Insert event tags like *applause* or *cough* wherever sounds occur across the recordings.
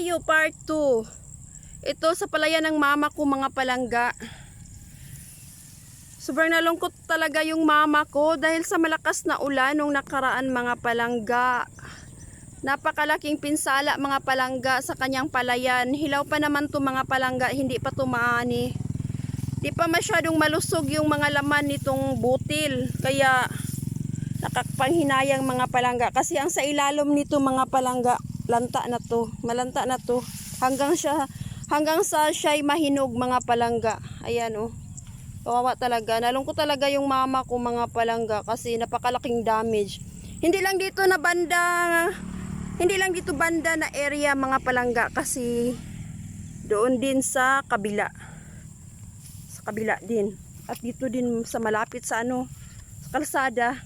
tayo, part 2. Ito sa palayan ng mama ko mga palangga. Sobrang nalungkot talaga yung mama ko dahil sa malakas na ulan nung nakaraan mga palangga. Napakalaking pinsala mga palangga sa kanyang palayan. Hilaw pa naman to mga palangga, hindi pa tumaani. Di pa masyadong malusog yung mga laman nitong butil. Kaya nakakapanghinayang mga palangga kasi ang sa ilalim nito mga palangga lanta na to malanta na to. Hanggang siya hanggang sa siya'y mahinog mga palangga. Ayan oh. Kawawa talaga. Nalungkot talaga yung mama ko mga palangga kasi napakalaking damage. Hindi lang dito na banda hindi lang dito banda na area mga palangga kasi doon din sa kabila. Sa kabila din. At dito din sa malapit sa ano sa kalsada.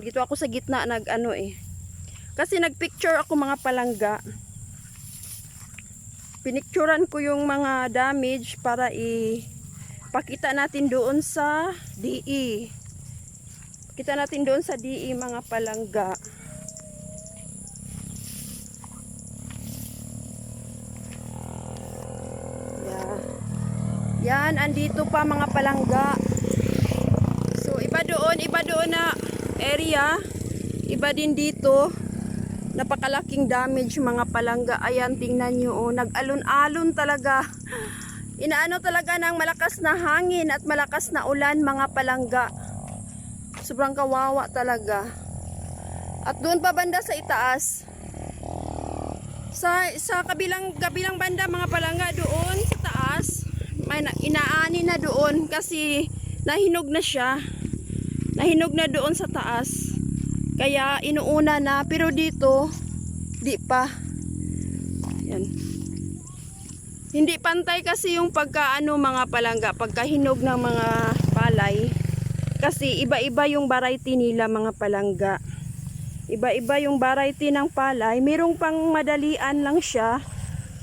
Dito ako sa gitna nag ano eh. Kasi nagpicture ako mga palangga. Pinicturan ko yung mga damage para i pakita natin doon sa DE. Pakita natin doon sa DE mga palangga. Yeah. Yan, andito pa mga palangga. So, iba doon, iba doon na area. Iba din dito. Napakalaking damage mga palangga. Ayan, tingnan nyo. Oh, Nag-alon-alon talaga. *laughs* Inaano talaga ng malakas na hangin at malakas na ulan mga palangga. Sobrang kawawa talaga. At doon pa banda sa itaas. Sa sa kabilang kabilang banda mga palangga doon sa taas, may na, inaani na doon kasi nahinog na siya nahinog na doon sa taas kaya inuuna na pero dito di pa. Yan hindi pantay kasi yung pagkaano mga palangga pagkahinog ng mga palay. Kasi iba-iba yung variety nila mga palangga. Iba-iba yung variety ng palay. Merong pang madalian lang siya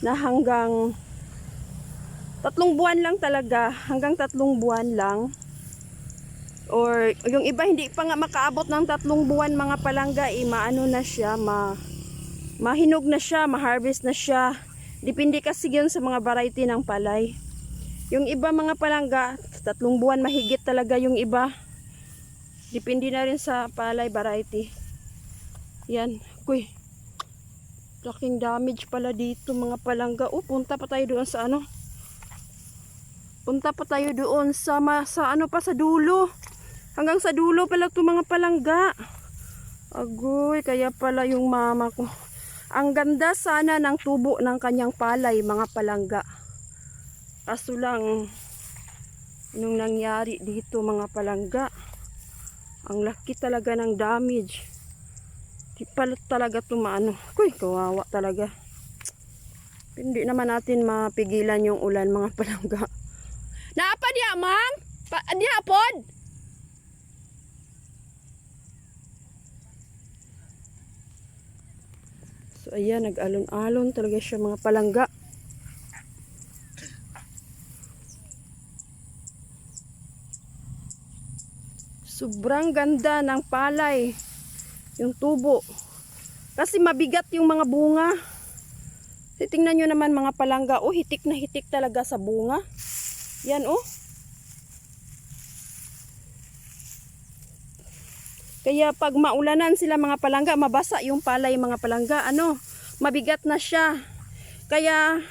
na hanggang tatlong buwan lang talaga. Hanggang tatlong buwan lang or yung iba hindi pa nga makaabot ng tatlong buwan mga palangga eh, maano na siya ma mahinog na siya ma-harvest na siya. Depende kasi yun sa mga variety ng palay. Yung iba mga palangga tatlong buwan mahigit talaga yung iba. Depende na rin sa palay variety. Yan. Kuy laking damage pala dito mga palangga. Oh punta pa tayo doon sa ano? Punta pa tayo doon sa, sa ano pa sa dulo Hanggang sa dulo pala ito mga palangga. Agoy, kaya pala yung mama ko. Ang ganda sana ng tubo ng kanyang palay mga palangga. Kaso lang, nung nangyari dito mga palangga, ang laki talaga ng damage. Di pala talaga tumaano. Kuy, kawawa talaga. Hindi naman natin mapigilan yung ulan mga palangga. *laughs* Naapa diya, ma'am? Pa, diya, pod? So ayan, nag-alon-alon talaga siya mga palangga. Sobrang ganda ng palay. Yung tubo. Kasi mabigat yung mga bunga. Titingnan nyo naman mga palangga. Oh, hitik na hitik talaga sa bunga. Yan oh. Kaya pag maulanan sila mga palangga, mabasa yung palay mga palangga, ano, mabigat na siya. Kaya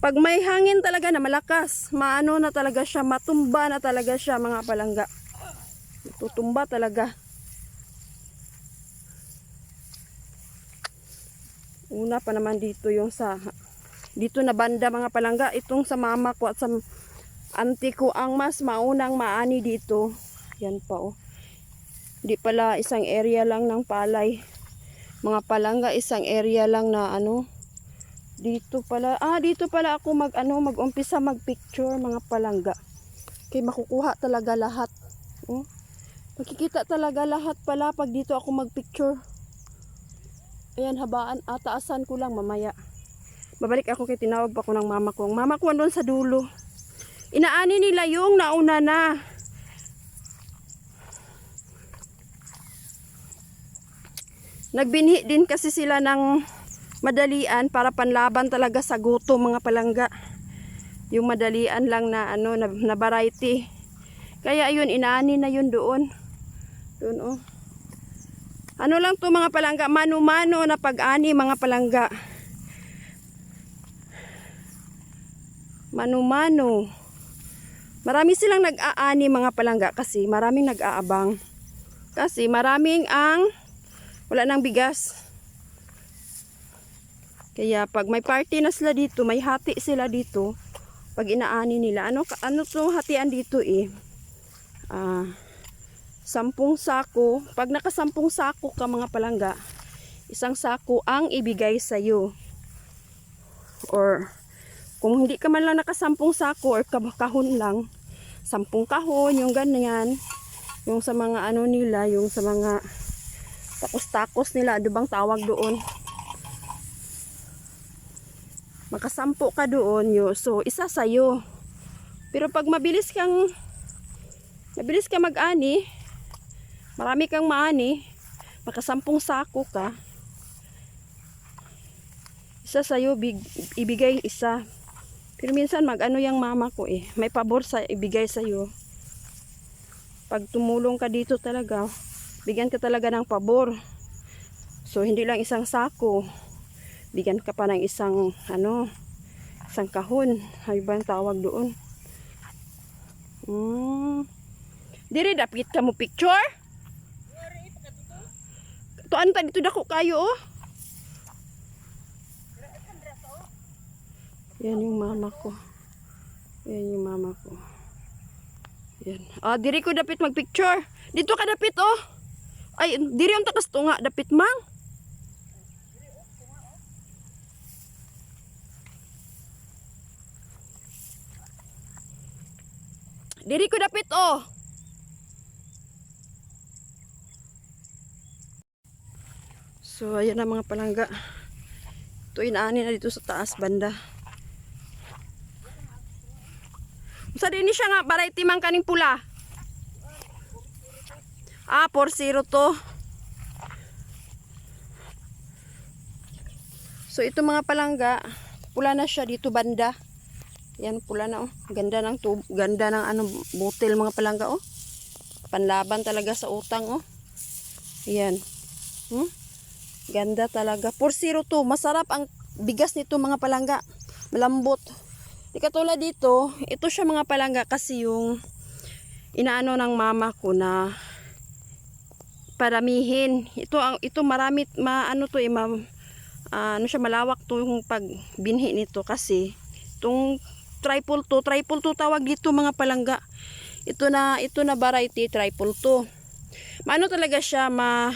pag may hangin talaga na malakas, maano na talaga siya, matumba na talaga siya mga palangga. Tutumba talaga. Una pa naman dito yung sa dito na banda mga palangga, itong sa mama ko at sa auntie ko ang mas maunang maani dito. Yan pa oh. Di pala isang area lang ng palay. Mga palangga isang area lang na ano. Dito pala, ah dito pala ako mag ano, mag-umpisa mag-picture mga palangga. Kay makukuha talaga lahat. Oh. Makikita talaga lahat pala pag dito ako mag-picture. Ayan, habaan, ataasan ko lang mamaya. Babalik ako kay tinawag pa ko ng mama ko. Ang mama ko andun sa dulo. Inaani nila yung nauna na. Nagbinhi din kasi sila ng madalian para panlaban talaga sa gutom mga palangga. Yung madalian lang na ano na, na variety. Kaya ayun inaani na yun doon. Doon oh. Ano lang to mga palangga, mano-mano na pag-ani mga palangga. Mano-mano. Marami silang nag-aani mga palangga kasi maraming nag-aabang. Kasi maraming ang wala nang bigas. Kaya pag may party na sila dito, may hati sila dito. Pag inaani nila, ano ano to hatian dito eh? Ah, sampung sako. Pag nakasampung sako ka mga palangga, isang sako ang ibigay sa iyo. Or kung hindi ka man lang nakasampung sako or ka- kahon lang, sampung kahon, yung ganyan. Yung sa mga ano nila, yung sa mga takos-takos nila, ano bang tawag doon? Makasampo ka doon, yo. So, isa sa'yo. Pero pag mabilis kang mabilis ka mag-ani, marami kang maani, makasampung sako ka, isa sa'yo, big, ibigay isa. Pero minsan mag-ano yung mama ko eh, may pabor sa ibigay sa'yo. Pag tumulong ka dito talaga, bigyan ka talaga ng pabor. So, hindi lang isang sako. Bigyan ka pa ng isang, ano, isang kahon. Ay ba ang tawag doon? Hmm. Diri, dapit ka mo picture? Tuan ta dito dako kayo oh. Yan yung mama ko. Yan yung mama ko. Yan. Ah, diri ko dapit magpicture. Dito ka dapit oh. Ay, diri ang takas tunga dapit mang. Diri ko dapit oh. So, ayan na mga palangga. Ito inaani na dito sa taas banda. Sa din siya nga, variety man kaning pula. Ah, 4-0 to. So, ito mga palangga, pula na siya dito banda. Yan, pula na oh. Ganda ng tub, ganda ng ano, butil mga palangga oh. Panlaban talaga sa utang oh. Yan. Hmm? Ganda talaga. 4-0 to. Masarap ang bigas nito mga palangga. Malambot. Di katulad dito, ito siya mga palangga kasi yung inaano ng mama ko na paramihin. Ito ang ito marami maano to eh, ma, ah, ano siya malawak to yung pagbinhi nito kasi itong triple to, triple to tawag dito mga palangga. Ito na ito na variety triple to. Maano talaga siya ma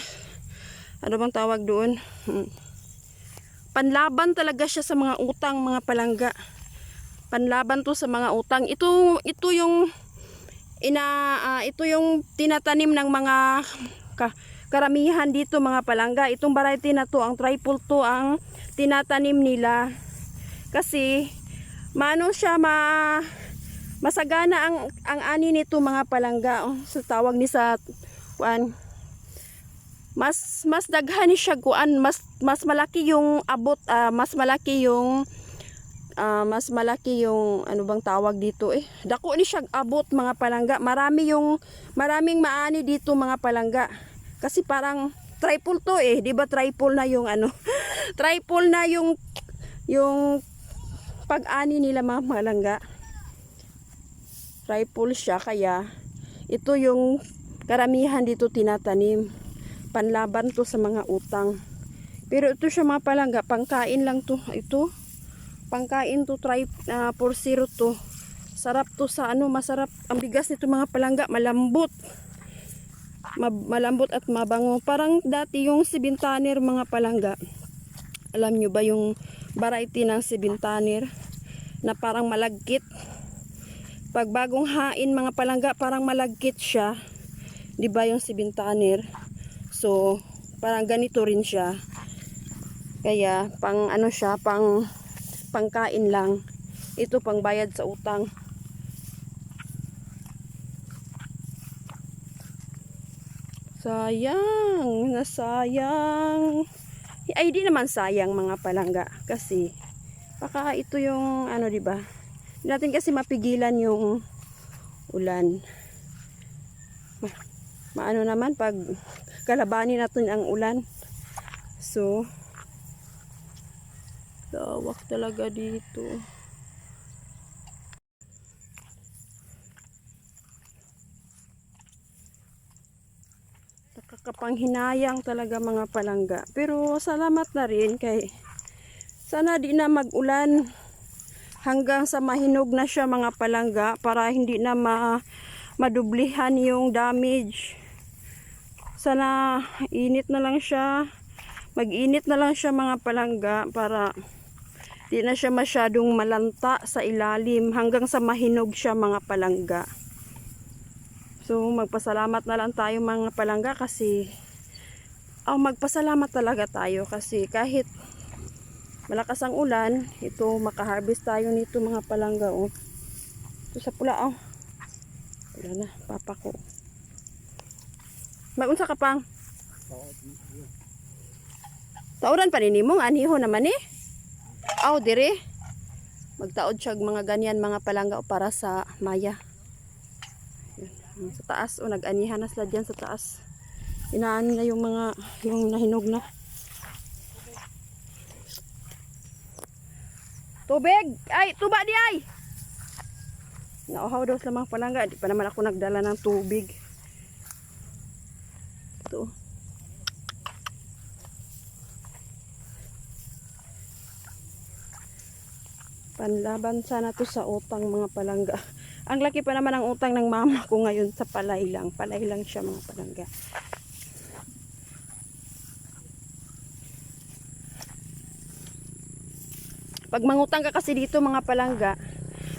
ano bang tawag doon? Hmm. Panlaban talaga siya sa mga utang mga palangga. Panlaban to sa mga utang. Ito ito yung ina ah, ito yung tinatanim ng mga ka, karamihan dito mga palangga. Itong variety na to, ang triple to ang tinatanim nila. Kasi maano siya ma masagana ang ang ani nito mga palangga oh, sa tawag ni sa kuan mas mas daghan siya kuan mas mas malaki yung abot ah, mas malaki yung ah, mas malaki yung ano bang tawag dito eh dako ni siya abot mga palangga marami yung maraming maani dito mga palangga kasi parang triple to eh di ba? Triple na yung ano *laughs* triple na yung yung pag-ani nila mga palangga triple siya kaya ito yung karamihan dito tinatanim. Panlaban to sa mga utang. Pero ito siya mga palangga pangkain lang to ito. Pangkain to try uh, for zero to. Sarap to sa ano masarap. Ang bigas nito mga palangga malambot. Ma- malambot at mabango. Parang dati yung sibintaner mga palangga. Alam nyo ba yung variety ng sibintaner na parang malagkit. Pag bagong hain mga palangga parang malagkit siya. Di ba yung sibintaner so parang ganito rin siya. Kaya pang ano siya pang pangkain lang. Ito pang bayad sa utang Sayang, nasayang. Ay, di naman sayang mga palangga. Kasi, baka ito yung, ano, di ba? Natin kasi mapigilan yung ulan. Ma- Maano naman pag kalabanin natin ang ulan. So, lawak talaga dito. Nakakapanghinayang talaga mga palangga. Pero salamat na rin kay sana di na mag-ulan hanggang sa mahinog na siya mga palangga para hindi na ma madublihan yung damage. Sana init na lang siya. Mag-init na lang siya mga palangga para di na siya masyadong malanta sa ilalim hanggang sa mahinog siya mga palangga. So magpasalamat na lang tayo mga palangga kasi oh, magpasalamat talaga tayo kasi kahit malakas ang ulan, ito makaharvest tayo nito mga palangga oh. Ito sa pula oh. Wala na, papa ko. Magunsa ka pang? Tauran pa rin mo, aniho naman eh. Aw, dire. Magtaod siya mga ganyan mga palangga o para sa maya. Sa taas, o nag-anihan na sila dyan sa taas. Inaan na yung mga, yung nahinog na. Tubig! Ay, tuba di ay! Nauhaw daw sa mga palangga. Di pa naman ako nagdala ng tubig. Ito. Panlaban sana to sa utang mga palangga. Ang laki pa naman ang utang ng mama ko ngayon sa palay lang. Palay lang siya mga palangga. Pag mangutang ka kasi dito mga palangga,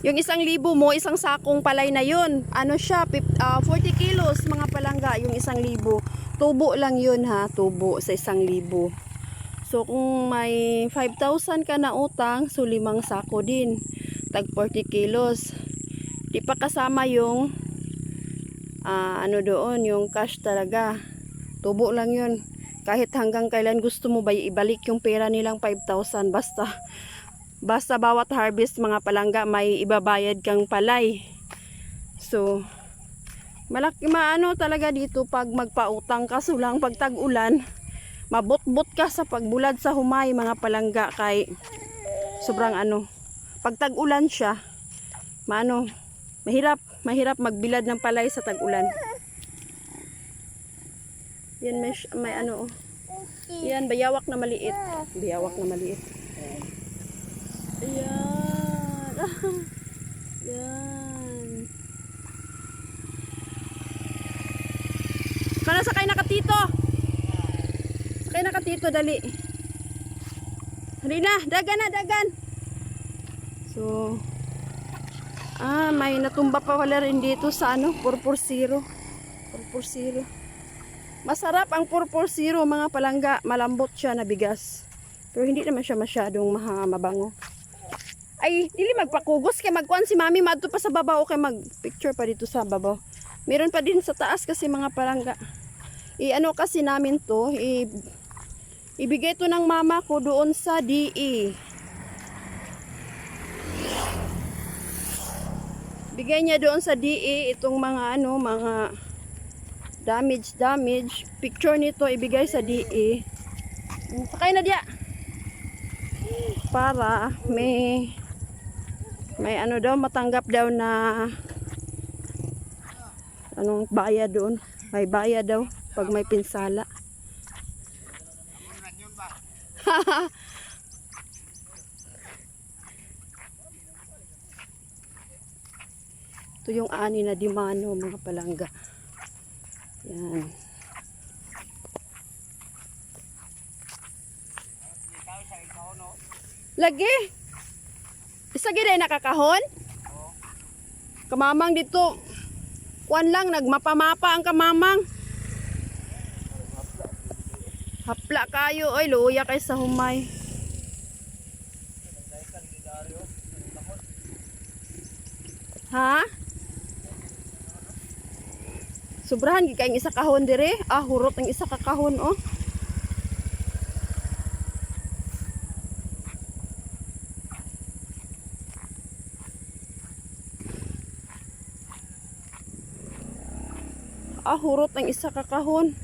yung isang libo mo, isang sakong palay na yun. Ano siya, pip- ah, 40 kilos mga palangga, yung isang libo. Tubo lang yun ha, tubo sa isang libo. So kung may 5,000 ka na utang, so limang sako din. Tag 40 kilos. Di pa kasama yung ah, ano doon, yung cash talaga. Tubo lang yun. Kahit hanggang kailan gusto mo ba ibalik yung pera nilang 5,000 basta basta bawat harvest mga palangga may ibabayad kang palay. So malaki maano talaga dito pag magpautang ka sulang pag tag-ulan mabot-bot ka sa pagbulad sa humay mga palangga kay sobrang ano pag tag-ulan siya maano mahirap mahirap magbilad ng palay sa tag-ulan. Yan may, may ano oh. yan bayawak na maliit. Bayawak na maliit. Ayan. Yan kana sakay na ka tito. Sakay na ka tito dali. Dali na, dagan na, dagan. So, ah, may natumba pa wala rin dito sa ano, 440. 440. Masarap ang 440 mga palangga. Malambot siya na bigas. Pero hindi naman siya masyadong mabango. Ay, dili magpakugos kay magkuan si mami madto pa sa babaw kay mag-picture pa dito sa babaw. Meron pa din sa taas kasi mga palangga. I-ano kasi namin to, i Ibigay to ng mama ko doon sa DE. Bigay niya doon sa DE itong mga ano, mga damage, damage. Picture nito ibigay sa DE. Sakay na diya. Para may may ano daw matanggap daw na anong bayad doon. May bayad daw pag may pinsala. *laughs* *laughs* Ito yung ani na dimano mga palangga. Yan. Lagi. Isa gid ay nakakahon? Kamamang dito. Kuan lang nagmapamapa ang kamamang. Hapla kayo, oy, luya kay sa humay. Ha? Sobrahan gid kayong isa kahon dire. Ah, hurot ang isa ka kahon oh. Ah, hurot ang isa ka kahon.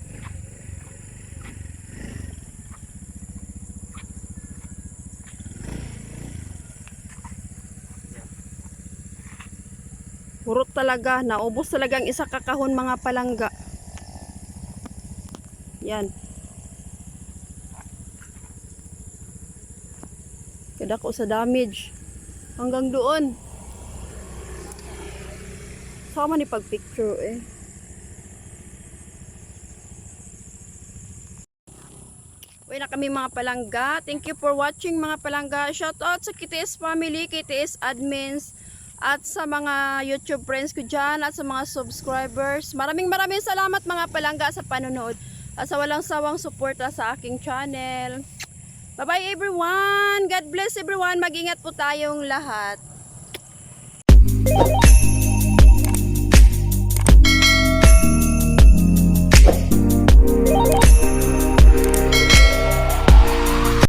Hurot talaga. Naubos talaga ang isa kakahon mga palangga. Yan. Kada ko sa damage. Hanggang doon. Sama ni pagpicture eh. Uwi na kami mga palangga. Thank you for watching mga palangga. Shout out sa KTS family, KTS admins, at sa mga YouTube friends ko dyan, at sa mga subscribers. Maraming maraming salamat mga palangga sa panonood. At sa walang sawang suporta sa aking channel. Bye bye everyone! God bless everyone! Mag-ingat po tayong lahat.